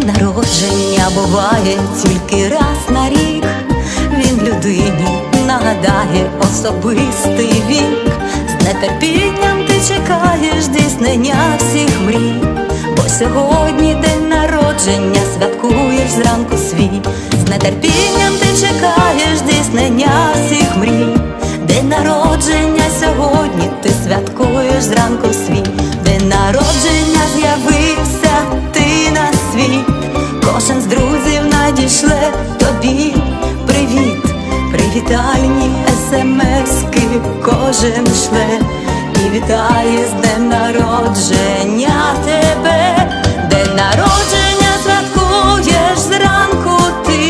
День народження буває тільки раз на рік. Він людині нагадає особистий вік. З нетерпінням ти чекаєш здійснення всіх мрій. Бо сьогодні день народження святкуєш зранку свій. З нетерпінням привітальні смски кожен шле і вітає з днем народження тебе, день народження святкуєш зранку ти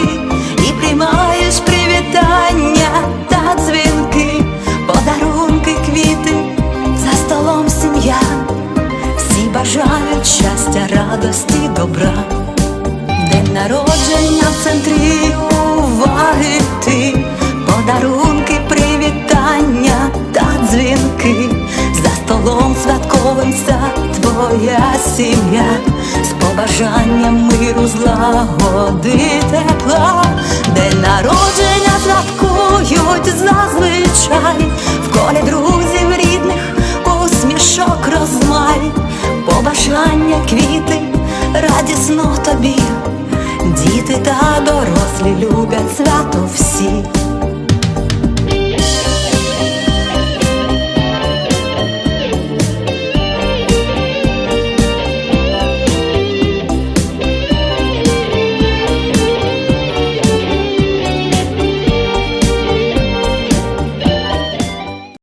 і приймаєш привітання та дзвінки, подарунки, квіти, за столом сім'я, всі бажають щастя, радості, добра. День народження в центрі уваги дзвінки, за столом святковим вся твоя сім'я, з побажанням миру, злагоди, тепла, день народження святкують зазвичай, в колі друзів рідних усмішок розмай, побажання квіти радісно тобі, діти та дорослі люблять свято всі.